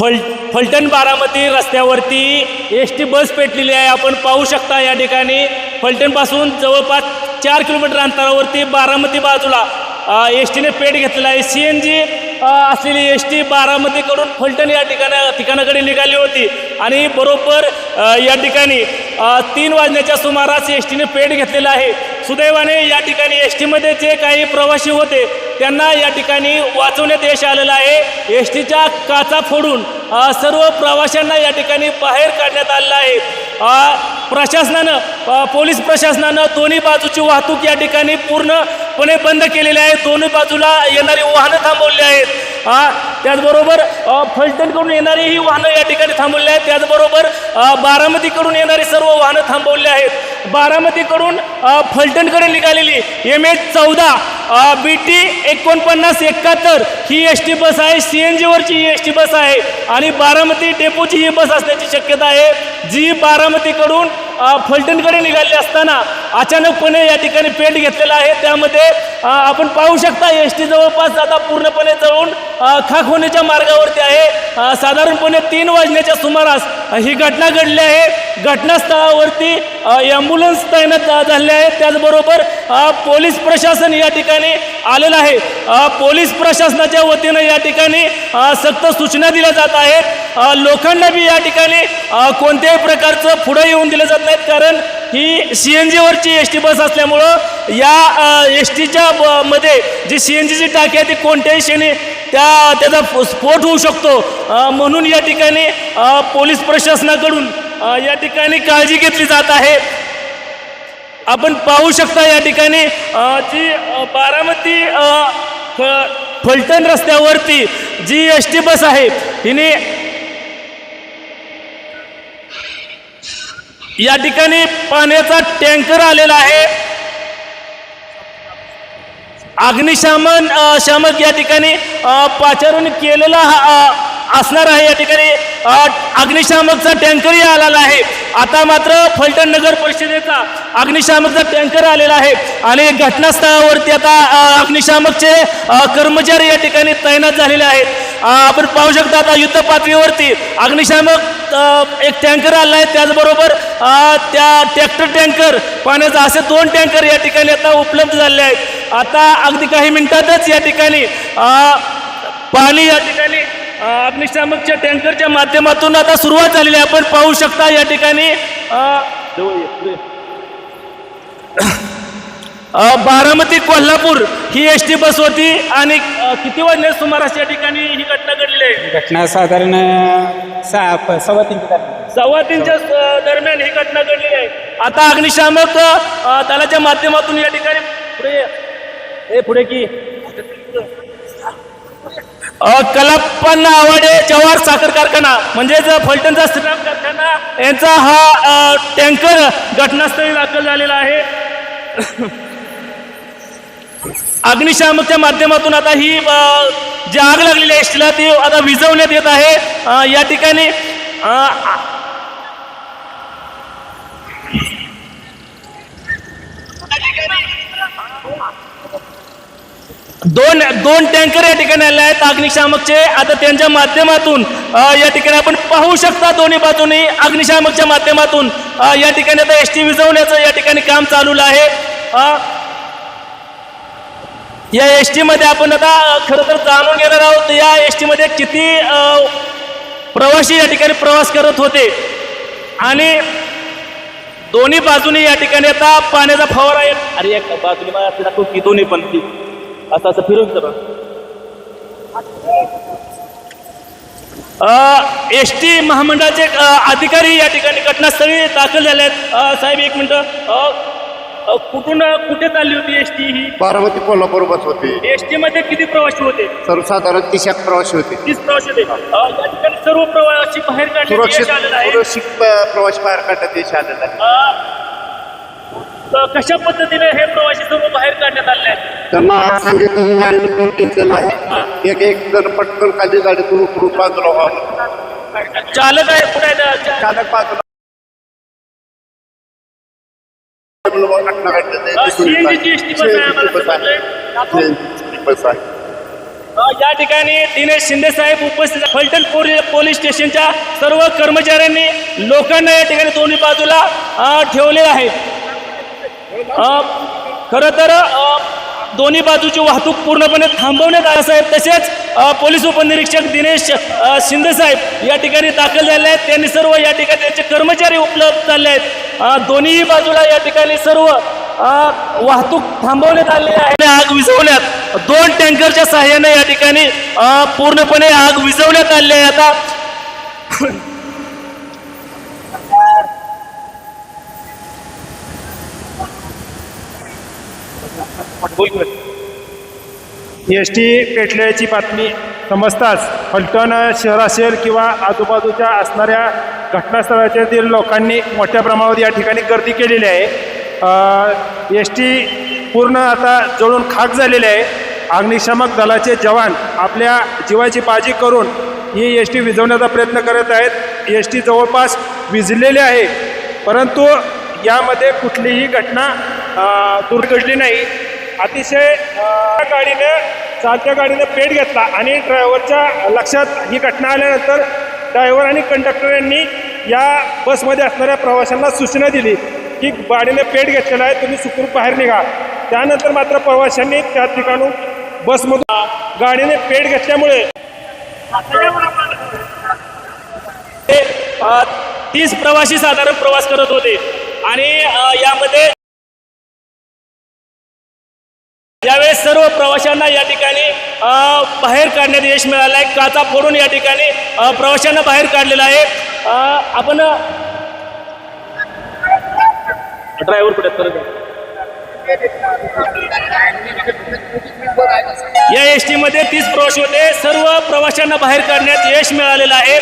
फल फलटण बारामती रस्त्यावरती S T बस पेटलेली आहे. आपण पाहू शकता या ठिकाणी फलटणपासून जवळपास चार किलोमीटर अंतरावरती बारामती बाजूला एस टीने पेट घेतलेला आहे. सी एन जी असलेली एस टी बारामतीकडून फलटण या ठिकाणा ठिकाणाकडे निघाली होती. आणि बरोबर या ठिकाणी तीन वाजण्याच्या सुमारास एस टीने पेट घेतलेला आहे. सुदैवाने या ठिकाणी एस टीमध्ये जे काही प्रवासी होते. त्यांना या ठिकाणी वाचवण्यात यश आलेलं आहे. एस टीच्या काचा फोडून सर्व प्रवाशांना या ठिकाणी बाहेर काढण्यात आलेलं आहे. प्रशासनानं पोलीस प्रशासनानं दोन्ही बाजूची वाहतूक या ठिकाणी पूर्णपणे बंद केलेली आहे. दोन्ही बाजूला येणारी वाहनं थांबवली आहेत. त्याचबरोबर फलटणकडून येणारी ही वाहनं या ठिकाणी थांबवली आहेत. त्याचबरोबर बारामतीकडून येणारी सर्व वाहनं थांबवली आहेत. बारामतीकडून फलटणकडे निघालेली एम एच चौदा बी टी एकोणपन्नास एकाहत्तर ही एस टी बस आहे. सी एन जीवरची ही एस टी बस आहे. आणि बारामती डेपोची ही बस असण्याची शक्यता आहे. जी बारामतीकडून फलटणकडे निघाली असताना अचानकपणे या ठिकाणी पेट घेतलेला आहे. त्यामध्ये आपण पाहू शकता एस टी जवळपास आता पूर्णपणे जळून खाक होण्याच्या मार्गावरती आहे. साधारणपणे तीन वाजण्याच्या सुमारास ही घटना घडली आहे. घटनास्थळावरती ॲम्ब्युलन्स तैनात झाले आहे. त्याचबरोबर पोलीस प्रशासन या ठिकाणी आलेलं आहे. पोलीस प्रशासनाच्या वतीनं या ठिकाणी सक्त सूचना दिल्या जात आहेत. लोकांना बी या ठिकाणी कोणत्याही प्रकारचं पुढं येऊन दिलं जात नाहीत कारण ही सी एन जीवरची एस टी बस असल्यामुळं या एस टीच्या मध्ये जी सी एन जीची टाकी आहे ती कोणत्याही क्षणी त्या त्याचा स्फोट होऊ शकतो. म्हणून या ठिकाणी पोलीस प्रशासनाकडून या ठिकाणी काळजी घेतली जात आहे. आपण पाहू शकता या ठिकाणी जी बारामती फलटण रस्त्यावरती जी एस टी बस आहे हिने या ठिकाणी पाण्याचा टँकर आलेला आहे. अग्निशामन शामक या ठिकाणी पाचारून केलेला असणार आहे. या ठिकाणी अग्निशामकचा टँकरही आलेला आहे. आता मात्र फलटण नगर परिषदेचा अग्निशामकचा टँकर आलेला आहे. आणि घटनास्थळावरती आता अग्निशामकचे कर्मचारी या ठिकाणी तैनात झालेले आहेत. आपण पाहू शकता आता युद्ध पातळीवरती अग्निशामक एक टँकर आलेला आहे. त्याचबरोबर त्या ट्रॅक्टर टँकर पाण्याचा असे दोन टँकर या ठिकाणी आता उपलब्ध झाले आहेत. आता अगदी काही मिनिटातच या ठिकाणी पाणी या ठिकाणी अग्निशामकच्या टँकरच्या माध्यमातून आता सुरुवात झालेली आहे. आपण पाहू शकता या ठिकाणी बारामती कोल्हापूर ही एस टी बस होती आणि किती वाजल्या सुमारास या ठिकाणी ही घटना घडलेली आहे? घटना साधारण सहा सव्वा दरम्यान. सव्वा तीनच्या दरम्यान ही घटना घडली आहे. आता अग्निशामक दलाच्या माध्यमातून या ठिकाणी पुढे ए पुढे की. कलापन्ना आवाडे जवाहर साखर कारखाना म्हणजेच फलटणचा श्रीराम कारखाना यांचा हा टँकर घटनास्थळी दाखल झालेला आहे. अग्निशामकच्या माध्यमातून आता ही जी आग लागलेली आहे एसटीला ती आता विझवण्यात येत आहे. या ठिकाणी अ, आ- दोन दोन टँकर या ठिकाणी आले आहेत अग्निशामकचे. आता त्यांच्या माध्यमातून या ठिकाणी आपण पाहू शकता दोन्ही बाजूनी अग्निशामकच्या माध्यमातून. या ठिकाणी आता एस टी विजवण्याचं या ठिकाणी काम चालू आहे. या एस टीमध्ये आपण आता अ, खरं तर जाणून घेणार आहोत या एस टीमध्ये किती प्रवासी या ठिकाणी प्रवास करत होते. आणि दोन्ही बाजूनी या ठिकाणी आता पाण्याचा फवारा अरे एक बाजूने मला दाखव की दोन्ही पण ती. असं असं फिरून कर एस टी महामंडळाचे अधिकारी या ठिकाणी घटनास्थळी दाखल झाले आहेत. साहेब एक मिनटं. कुठून कुठे चालली होती एस टी ही? बारामती कोल्हापूर बस होती. एस टी मध्ये किती प्रवासी होते? सर्वसाधारण तीस एक प्रवासी होते. तीस प्रवासी होते. या ठिकाणी सर्व प्रवासी बाहेर काढण्यात सुरक्षित प्रवासी बाहेर काढण्यात यश आलेलं आहे. तर कशा पद्धतीने हे प्रवासी सर्व बाहेर काढण्यात आले आहेत त्यांना सांगितलं आणि नोट घेतलेलं आहे एक एक जण पटकन खाली गाडीतून उतरून बाजूला व्हावं चालक आहे कुठे चालक बाजूला घटना घडली ते अ, दिसून येत CNG ची आहे. एसटी बस आहे आम्हाला CNG बस आहे. समजलंय. CNG बस आहे अ, या ठिकाणी दिनेश शिंदे साहेब उपस्थित. फलटण पोली पोलीस स्टेशनच्या सर्व कर्मचाऱ्यांनी लोकांना या ठिकाणी दोन्ही बाजूला ठेवले आहे खरं तर दोन्ही बाजूची वाहतूक पूर्णपणे थांबवण्यात आली साहेब. तसेच पोलीस उपनिरीक्षक दिनेश शिंदेसाहेब साहेब या ठिकाणी दाखल झाले आहेत. त्यांनी सर्व या ठिकाणी त्यांचे कर्मचारी उपलब्ध झाले आहेत. दोन्ही बाजूला या ठिकाणी सर्व वाहतूक थांबवण्यात आली आहे. आग विझवण्यात दोन टँकरच्या सहाय्याने या ठिकाणी पूर्णपणे आग विझवण्यात आली आहे. आता एस टी पेटल्याची बातमी समजताच फलटण शहर असेल किंवा आजूबाजूच्या असणाऱ्या घटनास्थळातील लोकांनी मोठ्या प्रमाणावर या ठिकाणी गर्दी केलेली आहे. एस टी पूर्ण आता जळून खाक झालेली आहे. अग्निशामक दलाचे जवान आपल्या जीवाची बाजी करून ही एस टी विझवण्याचा प्रयत्न करत आहेत. एस टी जवळपास विझलेली आहे. परंतु यामध्ये कुठलीही घटना अ, दुर्घडली नाही. अतिशय अ, गाडीनं चालत्या गाडीनं पेट घेतला आणि ड्रायव्हरच्या लक्षात ही घटना आल्यानंतर ड्रायव्हर आणि कंडक्टर यांनी या बसमध्ये असणाऱ्या प्रवाशांना सूचना दिली की गाडीने पेट घेतलेला आहे तुम्ही सुखरूप बाहेर निघा. त्यानंतर मात्र प्रवाशांनी त्या ठिकाणून बसमधून गाडीने पेट घेतल्यामुळे ते तीस प्रवासी साधारण प्रवास करत होते. आणि यामध्ये यावेळेस सर्व प्रवाशांना या ठिकाणी बाहेर काढण्यात यश मिळालं आहे. काचा फोडून या ठिकाणी प्रवाशांना बाहेर काढलेला आहे. आपण ड्रायव्हर कुठे परत या. एस टीमध्ये तीस प्रवासी होते. सर्व प्रवाशांना बाहेर काढण्यात यश मिळालेलं आहे.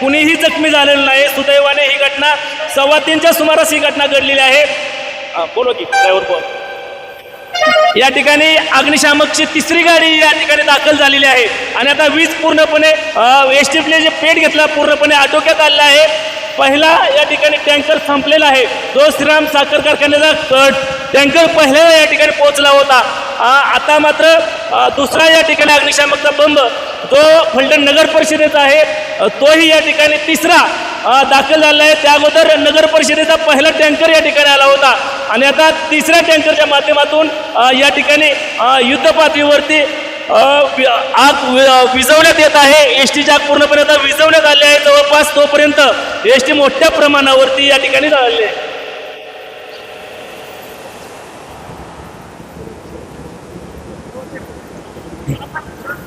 कुणीही जखमी झालेलं नाही. सुदैवाने ही घटना सव्वा तीनच्या सुमारास ही घटना घडलेली आहे. बोलो की ड्रायव्हर बोल या ठिकाणी अग्निशामकची तिसरी गाडी या ठिकाणी दाखल झालेली आहे. आणि आता वीज पूर्णपणे एस टीपने जे पेट घेतला पूर्णपणे आटोक्यात आलेला आहे. पहिला या ठिकाणी टँकर संपलेला आहे. जो श्रीराम साखर कारखान्याचा अ, टँकर पहिल्याला या ठिकाणी पोहोचला होता. आता मात्र दुसरा या ठिकाणी अग्निशामकचा बंब जो फलटण नगर परिषदेचा आहे तोही या ठिकाणी तिसरा दाखल झाला आहे त्या अगोदर नगर परिषदेचा पहिला टँकर या ठिकाणी आला होता. आणि आता तिसऱ्या टँकरच्या माध्यमातून या ठिकाणी अ, युद्ध पातळीवरती आग विजवण्यात विझवण्यात येत आहे. एस टीची आग पूर्णपणे आता विझवण्यात आली आहे. जवळपास तोपर्यंत एस टी मोठ्या प्रमाणावरती या ठिकाणी झालेली आहे.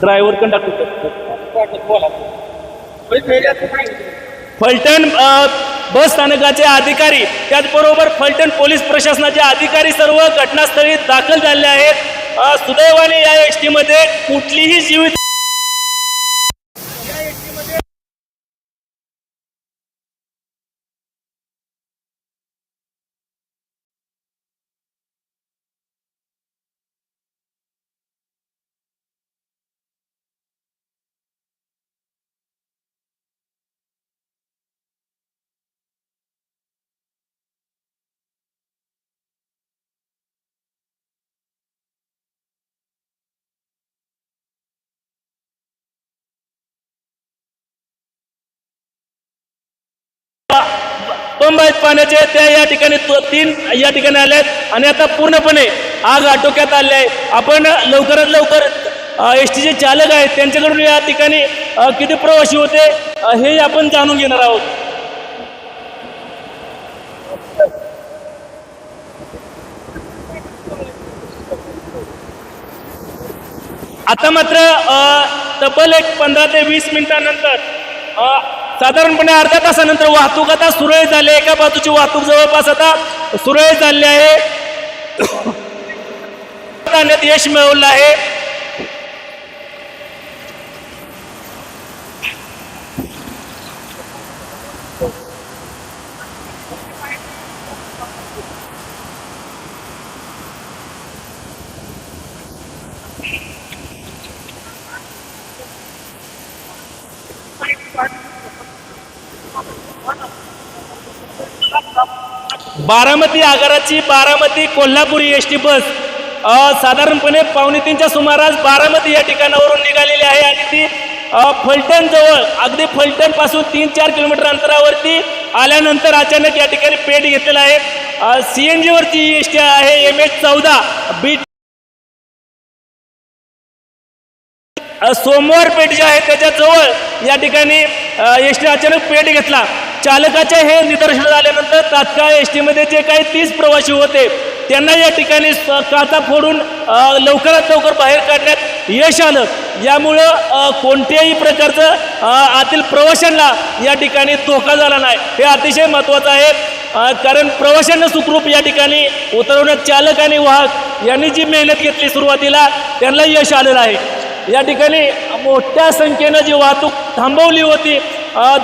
ड्रायव्हर कंडक्टर फलटण बस स्थानकाचे अधिकारी त्याचबरोबर फलटण पोलीस प्रशासनाचे अधिकारी सर्व घटनास्थळी दाखल झाले आहेत. सुदैवाने या एस टीमध्ये कुठलीही जीवित बंब आहेत पाण्याचे त्या या ठिकाणी तीन या ठिकाणी आल्या आहेत. आणि आता पूर्णपणे आग आटोक्यात आली आहे. आपण लवकरात लवकर एस टीचे चालक आहेत त्यांच्याकडून या ठिकाणी किती प्रवासी होते हे आपण जाणून घेणार आहोत. आता मात्र तब्बल एक पंधरा ते वीस मिनिटानंतर साधारणपणे अर्ध्या तासानंतर वाहतूक आता सुरळीत झाली आहे. एका बाजूची वाहतूक जवळपास आता सुरळीत झाली आहे. यश मिळवलं आहे. Baramati आगाराची Baramati Kolhapuri S T bus साधारणपणे पावणे तीनच्या सुमारास बारामती या ठिकाणावरून निघालेली आहे आणि ती फलटणजवळ अगदी फलटणपासून तीन चार किलोमीटर अंतरावरती आल्यानंतर अचानक या ठिकाणी पेट घेतलेला आहे. सी एन जीवरची एस टी आहे एम एच चौदा बी सोमवार पेठ जे आहे त्याच्याजवळ या ठिकाणी एस टी अचानक पेट घेतला. चालकाचे हे निदर्शन झाल्यानंतर तात्काळ एस टीमध्ये जे काही तीस प्रवासी होते त्यांना या ठिकाणी काचा फोडून लवकरात लवकर बाहेर काढण्यात यश आलं. यामुळं कोणत्याही प्रकारचं आतील प्रवाशांना या ठिकाणी धोका झाला नाही. हे अतिशय महत्त्वाचं आहे. कारण प्रवाशांना सुखरूप या ठिकाणी उतरवण्यात चालक आणि वाहक यांनी जी मेहनत घेतली सुरुवातीला त्यांना यश आलेलं आहे. या ठिकाणी मोठ्या संख्येनं जी वाहतूक थांबवली होती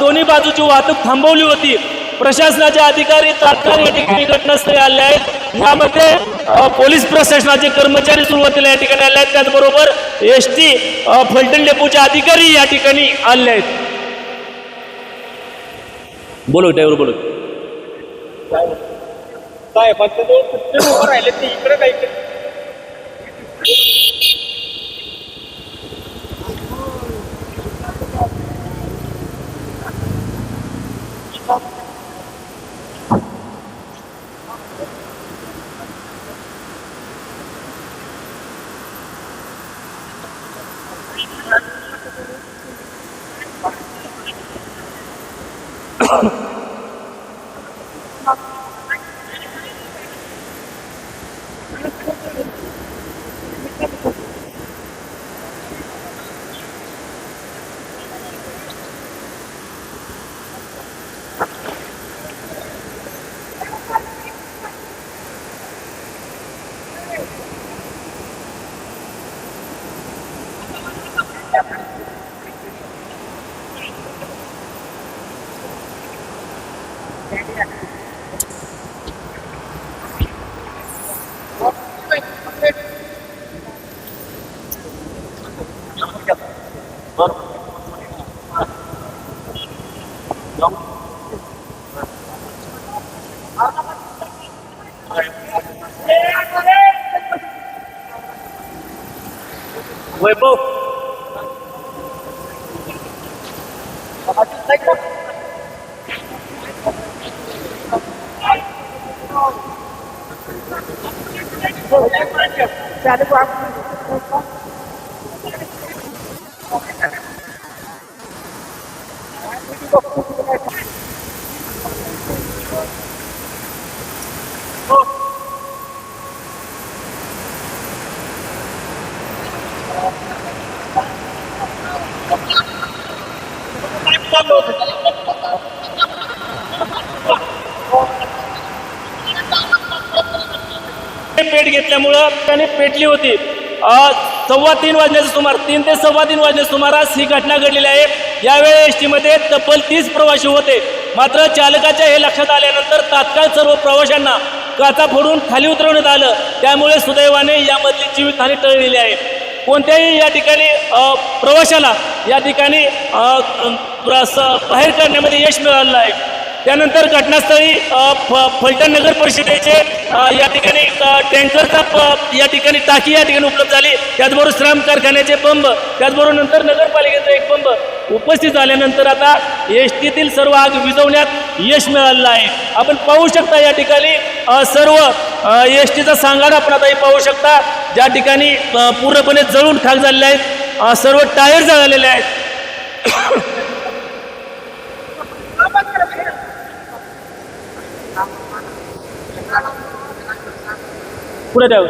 दोन्ही बाजूची वाहतूक थांबवली होती. प्रशासनाचे अधिकारी तात्काळ या ठिकाणी घटनास्थळी आले आहेत. यामध्ये पोलीस प्रशासनाचे कर्मचारी सुरुवातीला या ठिकाणी आले आहेत. त्याचबरोबर एस टी फलटण डेपोचे अधिकारी या ठिकाणी आले आहेत. बोलो ड्रायव्हर बोलो. इकडे काही कुठे उभं राहिले ते इकडे काय वैभव पेट घेतल्यामुळं त्याने पेटली होती. सव्वा तीन वाजण्याच्या सुमार तीन ते सव्वा तीन वाजण्याच्या सुमारास ही घटना घडलेली आहे. यावेळी एस टीमध्ये तब्बल तीस प्रवासी होते. मात्र चालकाच्या हे लक्षात आल्यानंतर तात्काळ सर्व प्रवाशांना काचा फोडून खाली उतरवण्यात आलं. त्यामुळे सुदैवाने यामधली जीवितहानी टळलेली आहे. कोणत्याही या ठिकाणी प्रवाशाला या ठिकाणी स- बाहेर काढण्यामध्ये यश मिळालेलं आहे. त्यानंतर घटनास्थळी फ- फलटण नगर परिषदेचे या ठिकाणी टँकरचा प- या ठिकाणी टाकी या ठिकाणी उपलब्ध झाली. त्याचबरोबर श्रम कारखान्याचे पंप त्याचबरोबर नंतर नगरपालिकेचा एक पंप उपस्थित झाल्यानंतर आता एस टीतील सर्व आग विझवण्यात यश मिळालेलं आहे. आपण पाहू शकता या ठिकाणी सर्व एस टीचा सांगाडा आपण आता पाहू शकता. ज्या ठिकाणी पूर्णपणे जळून खाक झालेले आहेत. सर्व टायर जळालेले आहेत. पुढे द्यावं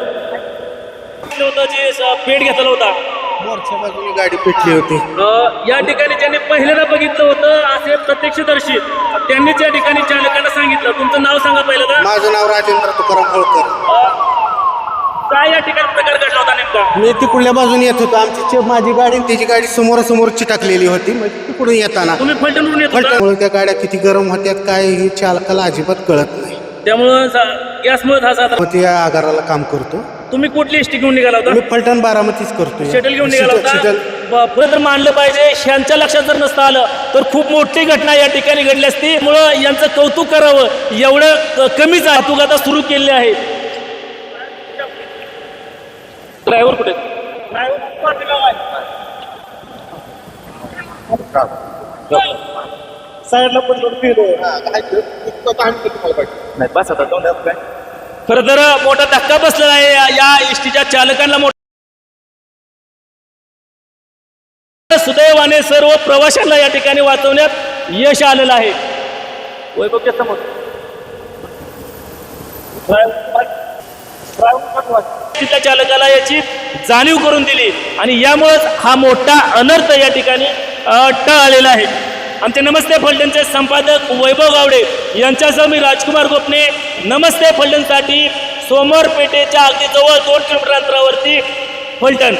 होतं जे पेट घेतला होता. मोरच्या बाजूने गाडी पेटली होती. अ, या ठिकाणी ज्यांनी पहिल्यांदा बघितलं होतं असे प्रत्यक्षदर्शी त्यांनीच या ठिकाणी चालकांना सांगितलं. तुमचं नाव सांगा पहिल्यांदा माझं नाव राजेंद्र तुकाराम होळकर. काय या ठिकाणी प्रकार घडला होता नेमका? मी तिकडल्या बाजूने येत होतो. आमची चे- माझी गाडी आणि त्याची गाडी समोरासमोर चिटाकलेली होती. म्हणजे तिकडून येताना तुम्ही फलटणवरून येत होता? त्या गाड्या किती गरम होत्यात काय हे चालकाला अजिबात कळत नाही. त्यामुळं गॅसमुळे हा साधा मग ते आगाराला काम करतो. तुम्ही कुठली एसटी घेऊन निघाला होता? मी फलटण बारामतीच करतो शेटल घेऊन निघाला होता? शटल ब- पुढे तर मानलं पाहिजे ह्यांच्या लक्षात जर नसतं आलं तर खूप मोठी घटना या ठिकाणी घडली असती. मुळं यांचं कौतुक करावं एवढं क- कमीच वाहतूक आता सुरू केली आहे. ड्रायव्हर कुठे साईडला पण नाही बस आता जाऊन द्या काय? खरं तर मोठा धक्का बसलेला आहे या- एसटीच्या चालकांना मोठा सुदैवाने सर्व प्रवाशांना या ठिकाणी वाचवण्यात यश आलेलं आहे वैभव घेतला मग. तिथल्या चालकाला याची जाणीव करून दिली आणि यामुळेच हा मोठा अनर्थ या ठिकाणी अ, आहे आमचे नमस्ते फलटणचे संपादक वैभव गावडे यांच्यासह मी राजकुमार गोपने नमस्ते फलटणसाठी सोमवार पेठेच्या अगदी जवळ दोन किलोमीटर अंतरावरती फलटण.